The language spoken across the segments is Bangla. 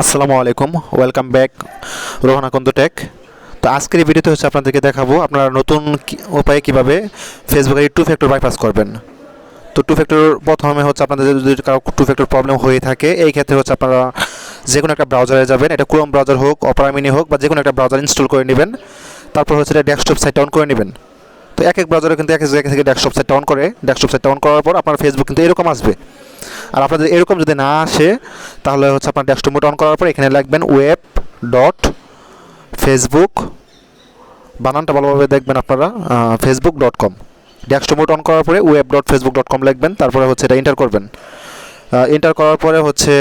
আসসালামু আলাইকুম, ওয়েলকাম ব্যাক রোহানা কন্দ টেক। তো আজকের এই ভিডিওতে হচ্ছে আপনাদেরকে দেখাবো আপনারা নতুন উপায়ে কীভাবে ফেসবুকের টু ফ্যাক্টর বাইপাস করবেন। তো টু ফ্যাক্টর প্রথমে হচ্ছে আপনাদের যদি কারও টু ফ্যাক্টর প্রবলেম হয়ে থাকে, এই ক্ষেত্রে হচ্ছে আপনারা যে কোনো একটা ব্রাউজারে যাবেন, এটা ক্রোম ব্রাউজার হোক অপরা মিনি হোক, বা যে কোনো একটা ব্রাউজার ইনস্টল করে নেবেন। তারপর হচ্ছে এটা ডেস্কটপ সাইট অন করে নেবেন। তো এক এক ব্রাউজারে কিন্তু এক এক জায়গা থেকে ডেস্কটপ সাইটটা অন করে ডেস্কটপ সাইট অন করার পর আপনার ফেসবুক কিন্তু এরকম আসবে। আর আপনাদের এরকম যদি না আসে, তাহলে হচ্ছে আপনার ডেস্কটপ মোড অন করার পর এখানে লিখবেন ওয়েব ডট ফেসবুক বানানটা ভালোভাবে দেখবেন আপনারা Facebook dot com desktop mode on করার পরে web dot Facebook dot com লিখবেন, তারপরে হচ্ছে এটা এন্টার করবেন। এন্টার করার পরে হচ্ছে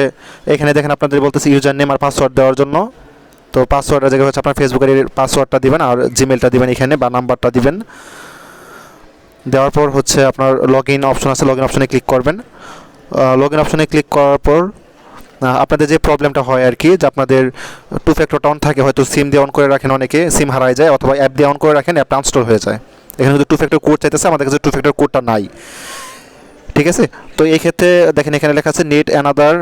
এখানে দেখেন আপনাদের বলতেছে ইউজার নেম আর পাসওয়ার্ড দেওয়ার জন্য। তো পাসওয়ার্ডের জায়গায় হচ্ছে আপনার ফেসবুকের পাসওয়ার্ডটা দিবেন আর জিমেলটা দিবেন এখানে বা নাম্বারটা দিবেন। দেওয়ার পর হচ্ছে আপনার লগ ইন অপশন আছে লগ ইন অপশনে ক্লিক করবেন। লগ ইন অপশনে ক্লিক করার পর আপনাদের যে প্রবলেমটা হয় আর কি, যে আপনাদের টু ফ্যাক্টরটা অন থাকে, হয়তো সিম দিয়ে অন করে রাখেন অনেকে সিম হারায় যায় অথবা অ্যাপ দিয়ে অন করে রাখেন অ্যাপটা আনস্টল হয়ে যায়। এখানে কিন্তু টু ফ্যাক্টর কোড চাইতেছে, আমাদের কাছে টু ফ্যাক্টর কোডটা নাই। ঠিক আছে? তো এই ক্ষেত্রে দেখেন এখানে লেখা আছে net another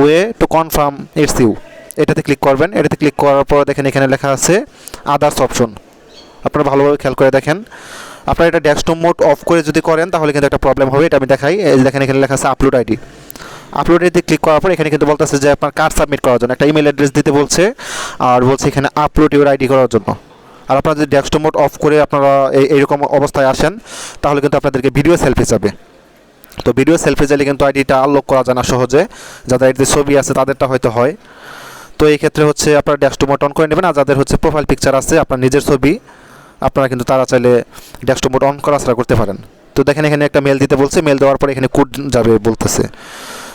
way to confirm it's you এটাতে ক্লিক করবেন, এটাতে ক্লিক করার পর দেখেন এখানে লেখা আছে আদার্স অপশন আপনারা ভালোভাবে খেয়াল করে দেখেন। আপনারা এটা ডেস্কটপ মোড অফ করে যদি করেন, তাহলে কিন্তু একটা প্রবলেম হবে। এটা আমি দেখাই। দেখেন, এখানে লেখা আছে upload ID upload ID click করার পর এখানে কিন্তু বলতেছে যে আপনার কার্ড সাবমিট করার জন্য। একটা ইমেল অ্যাড্রেস দিতে বলছে আর বলছে এখানে আপলোড ইউর আইডি করার জন্য। আর আপনারা যদি ডেস্কটপ মোড অফ করে আপনারা এই, এইরকম অবস্থায় আসেন, তাহলে কিন্তু আপনাদেরকে ভিডিও সেলফি যাবে। তো ভিডিও সেলফি চাইলে কিন্তু আইডিটা আনলক করা যায় না সহজে। যাদের আইডিতে ছবি আছে, তাদেরটা হয়তো হয়। তো এই ক্ষেত্রে হচ্ছে আপনারা ডেস্কটপ মোড অন করে নেবেন। আর যাদের হচ্ছে প্রোফাইল পিকচার আছে, আপনার নিজের ছবি আপনারা কিন্তু তারা চাইলে ডেস্কটপ মোড অন করা ছাড়া করতে পারেন। তো দেখেন এখানে একটা মেল দিতে বলছে মেল দেওয়ার পরে এখানে কোড যাবে বলতেছে।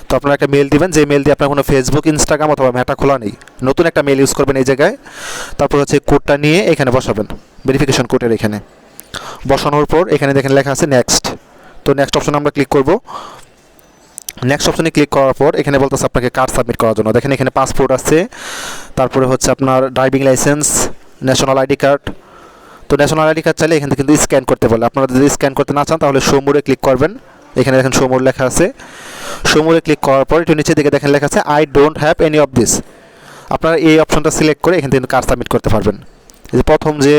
তো আপনারা একটা মেল দিবেন, যে মেল দিয়ে আপনার কোনো ফেসবুক ইনস্টাগ্রাম অথবা মেটা খোলা নেই। নতুন একটা মেল ইউজ করবেন এই জায়গায়। তারপর হচ্ছে কোডটা নিয়ে এখানে বসাবেন ভেরিফিকেশন কোডের এখানে। বসানোর পর এখানে দেখেন লেখা আছে নেক্সট তো নেক্সট অপশনে আমরা ক্লিক করব। নেক্সট অপশনে ক্লিক করার পর এখানে বলতেছে আপনাকে কার্ড সাবমিট করার জন্য। দেখেন এখানে পাসপোর্ট আছে, তারপরে হচ্ছে আপনার driving licence national ID card তো ন্যাশনাল আইডি কার্ড চাইলে এখান কিন্তু স্ক্যান করতে বলে। আপনারা যদি স্ক্যান করতে না চান, তাহলে সোমুরে ক্লিক করবেন। এখানে দেখেন সোমুর লেখা আছে। সোমুরে ক্লিক করার পর একটু নিচের দিকে দেখেন লেখা আছে I don't have any of this আপনারা এই অপশনটা সিলেক্ট করে এখান থেকে কিন্তু কার্ড সাবমিট করতে পারবেন। যে প্রথম যে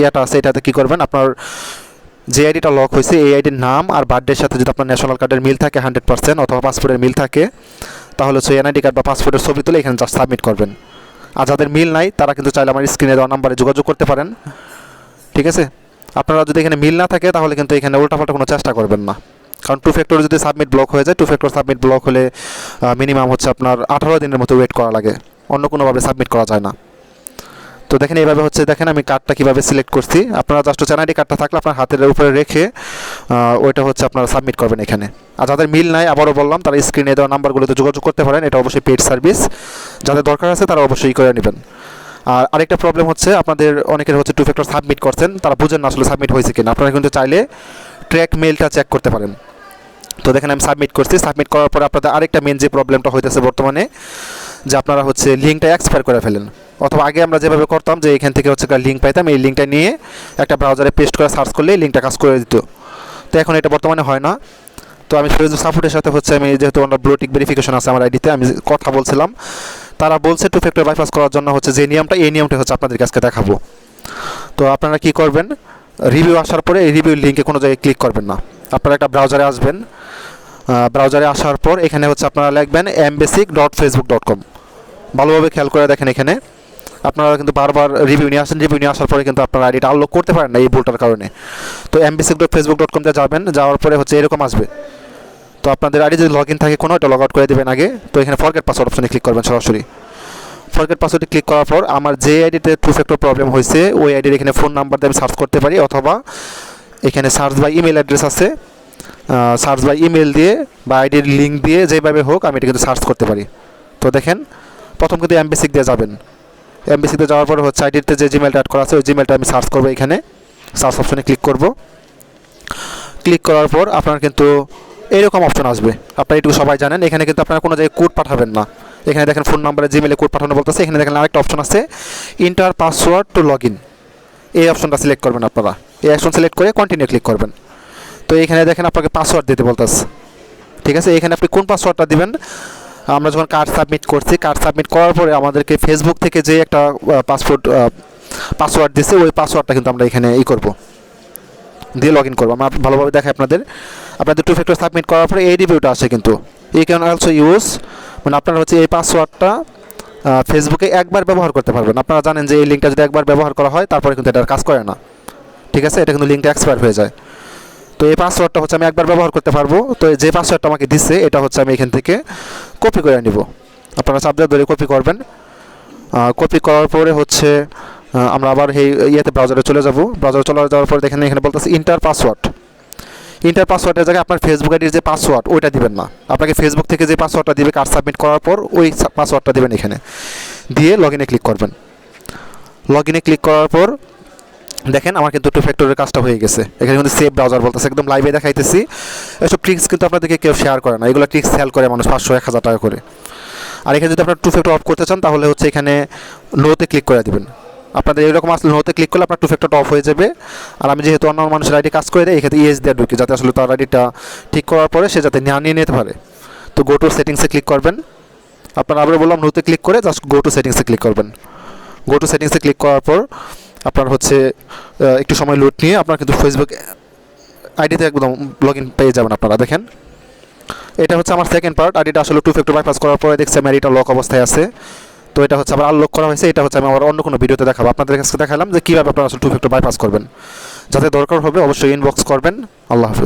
ইয়াটা আছে, এটাতে কী করবেন? আপনার যে আইডিটা লক হয়েছে, এই আইডির নাম আর বার্থডের সাথে যদি আপনার ন্যাশনাল কার্ডের মিল থাকে হান্ড্রেড পার্সেন্ট অথবা পাসপোর্টের মিল থাকে, তাহলে হচ্ছে এনআইডি কার্ড বা পাসপোর্টের ছবি তুলে এখানে জাস্ট সাবমিট করবেন। আর যাদের মিল নাই, তারা কিন্তু চাইলে আমার স্ক্রিনে দেওয়া নাম্বারে যোগাযোগ করতে পারেন। ঠিক আছে? আপনারা যদি এখানে মিল না থাকে, তাহলে কিন্তু এখানে উল্টাপাল্টা কোনো চেষ্টা করবেন না। কারণ টু ফ্যাক্টর যদি সাবমিট ব্লক হয়ে যায় টু ফ্যাক্টর সাবমিট ব্লক হলে মিনিমাম হচ্ছে আপনার আঠারো দিনের মতো ওয়েট করা লাগে। অন্য কোনোভাবে সাবমিট করা যায় না। তো দেখেন, এইভাবে হচ্ছে দেখেন, আমি কার্ডটা কীভাবে সিলেক্ট করছি। আপনারা জাস্ট এনআইডি কার্ডটা থাকলে আপনার হাতের উপরে রেখে ওইটা হচ্ছে আপনারা সাবমিট করবেন এখানে। আর যাদের মিল নাই, আবারও বললাম, তারা স্ক্রিনে দেওয়া নাম্বারগুলোতে যোগাযোগ করতে পারেন। এটা অবশ্যই পেড সার্ভিস যাদের দরকার আছে, তারা অবশ্যই করে নেবেন। আর আরেকটা প্রবলেম হচ্ছে, আপনাদের অনেকের হচ্ছে টু ফ্যাক্টর সাবমিট করছেন, তারা বুঝেন না আসলে সাবমিট হয়েছে কিনা। আপনারা কিন্তু চাইলে ট্র্যাক মেলটা চেক করতে পারেন। তো দেখেন, আমি সাবমিট করছি। সাবমিট করার পরে আপনাদের আরেকটা মেন যে প্রবলেমটা হইতেছে বর্তমানে, যে আপনারা হচ্ছে লিঙ্কটা এক্সপায়ার করে ফেলেন। অথবা আগে আমরা যেভাবে করতাম যে এখান থেকে হচ্ছে লিঙ্ক পাইতাম, এই লিঙ্কটা নিয়ে একটা ব্রাউজারে পেস্ট করে সার্চ করলে লিঙ্কটা কাজ করে দিত। তো এখন এটা বর্তমানে হয় না। তো আমি সাপোর্টের সাথে হচ্ছে আমি যেহেতু আমরা ব্লুটিক ভেরিফিকেশন আছে আমার আইডিতে আমি কথা বলছিলাম। তারা বলছে টু ফ্যাক্টর বাইপাস করার জন্য হচ্ছে যে নিয়মটা, এই নিয়মটা হচ্ছে আপনাদের কাছে দেখাবো। তো আপনারা কি করবেন? রিভিউ আসার পরে এই রিভিউ লিঙ্কে কোনো জায়গায় ক্লিক করবেন না। আপনারা একটা ব্রাউজারে আসবেন। ব্রাউজারে আসার পর এখানে হচ্ছে আপনারা লিখবেন mbasic dot Facebook dot com ভালোভাবে খেয়াল করে দেখেন এখানে। আপনারা কিন্তু বারবার রিভিউ নিয়ে আসেন রিভিউ নিয়ে আসার পরে কিন্তু আপনারা আইডিটা আনলক করতে পারেন না এই ভুলটার কারণে। তো এমবিসিক ডট ফেসবুক ডট কমতে যাবেন, যাওয়ার পরে হচ্ছে এরকম আসবে। তো আপনাদের আইডি যদি লগ ইন থাকে, কোনো এটা লগ আউট করে দেবেন আগে। তো এখানে ফরগেট পাসওয়ার্ড অপশনে ক্লিক করবেন সরাসরি। ফরগেট পাসওয়ার্ডে ক্লিক করার পর আমার যে আইডিতে টু ফ্যাক্টর প্রবলেম হয়েছে, ওই আইডির এখানে ফোন নাম্বার দিয়ে আমি সার্চ করতে পারি, অথবা এখানে সার্চ বাই ইমেল অ্যাড্রেস আছে। সার্চ বাই ইমেল দিয়ে বা আইডির লিঙ্ক দিয়ে যেভাবে হোক আমি এটা কিন্তু সার্চ করতে পারি। তো দেখেন, প্রথম কিন্তু এমবিসিক দিয়ে যাবেন। এমবিসিতে যাওয়ার পরে হচ্ছে আইডিতে যে জিমেলটা অ্যাড করা আছে, ওই জিমেলটা আমি সার্চ করব এখানে। সার্চ অপশনে ক্লিক করব। ক্লিক করার পর আপনার কিন্তু এরকম অপশন আসবে। আপনারা এটুকু সবাই জানেন, এখানে কিন্তু আপনারা কোনো জায়গায় কোড পাঠাবেন না। এখানে দেখেন ফোন নাম্বারে জিমেলে কোড পাঠানো বলতেছে, এখানে দেখেন আরেকটা অপশন আছে enter password to log in এই অপশনটা সিলেক্ট করবেন আপনারা। এই অপশন সিলেক্ট করে কন্টিনিউ ক্লিক করবেন। তো এখানে দেখেন আপনাকে পাসওয়ার্ড দিতে বলতেছে। ঠিক আছে? এখানে আপনি কোন পাসওয়ার্ডটা দিবেন? আমরা যখন কার্ড সাবমিট করছি কার্ড সাবমিট করার পরে আমাদেরকে ফেসবুক থেকে যে একটা পাসপোর্ট পাসওয়ার্ড দিছে, ওই পাসওয়ার্ডটা কিন্তু আমরা এখানে ই করব। দিয়ে লগ ইন করব। আমরা ভালোভাবে দেখাই আপনাদের। আপনাদের টু ফ্যাক্টর সাবমিট করার পরে এই রিভিউটা আসে কিন্তু। এই ক্যান অলসো ইউজ মানে আপনারা হচ্ছে এই পাসওয়ার্ডটা ফেসবুকে একবার ব্যবহার করতে পারবেন। আপনারা জানেন যে এই লিঙ্কটা যদি একবার ব্যবহার করা হয়, তারপরে কিন্তু এটার কাজ করে না। ঠিক আছে? এটা কিন্তু লিঙ্কটা এক্সপায়ার হয়ে যায়। তো এই পাসওয়ার্ডটা হচ্ছে আমি একবার ব্যবহার করতে পারব। তো যে পাসওয়ার্ডটা আমাকে দিচ্ছে এটা হচ্ছে আমি এখান থেকে কপি করে নিব। আপনারা দিয়ে ধরে কপি করবেন। কপি করার পরে হচ্ছে আমরা আবার এই ইয়েতে ব্রাউজারে চলে যাব। ব্রাউজারে চলে যাওয়ার পরে দেখেন এখানে বলতেছে ইন্টার পাসওয়ার্ড ইন্টার পাসওয়ার্ডের জায়গায় আপনার ফেসবুক আইডির যে পাসওয়ার্ড ওইটা দিবেন না। আপনাকে ফেসবুক থেকে যে পাসওয়ার্ডটা দিবে কার্ড সাবমিট করার পর ওই পাসওয়ার্ডটা দিবেন এখানে। দিয়ে লগ ইনে ক্লিক করবেন। লগ ইনে ক্লিক করার পর দেখেন আমার কিন্তু টু ফ্যাক্টরের কাজটা হয়ে গেছে। এখানে কিন্তু সেভ ব্রাউজার বলতেছে, একদম লাইভে দেখাইতেছি। এসব ট্রিক্স কিন্তু আপনাদেরকে কেউ শেয়ার করে না। এগুলো ট্রিক্স সেল করে মানুষ পাঁচশো, এক হাজার টাকা করে। আর এখানে যদি আপনার টু ফ্যাক্টর অফ করতে চান, তাহলে হচ্ছে এখানে নোতে ক্লিক করে দিবেন। আপনাদের এরকম আসলে নোতে ক্লিক করলে আপনার টু ফ্যাক্টরটা অফ হয়ে যাবে। আর আমি যেহেতু অন্য মানুষের আইডি কাজ করে দেয় এক্ষেত্রে ইএস দিয়ে ঢুকি, যাতে আসলে তার আইডিটা ঠিক করার পরে সে যাতে না নিয়ে নিতে পারে। তো গো টু সেটিংসে ক্লিক করবেন। আপনার আবার বললাম নোতে ক্লিক করে জাস্ট গো টু সেটিংসে ক্লিক করবেন। গো টু সেটিংসে ক্লিক করার পর আপনার হচ্ছে একটু সময় লোড নিয়ে আপনার কিন্তু ফেসবুক আইডিতে একদম লগ ইন পেয়ে যাবেন আপনারা, দেখেন। এটা হচ্ছে আমার সেকেন্ড পার্ট আইডিটা আসলে টু ফ্যাক্টর বাইপাস করার পরে দেখছি আমার এটা লক অবস্থায় আছে। তো এটা হচ্ছে আবার আনলক করা হয়েছে, এটা হচ্ছে আমি আবার অন্য কোনো ভিডিওতে দেখাবো। আপনাদের কাছে দেখালাম যে কীভাবে আপনারা আসলে টু ফ্যাক্টর বাইপাস করবেন। যাতে দরকার হবে, অবশ্যই ইনবক্স করবেন। আল্লাহ হাফিজ।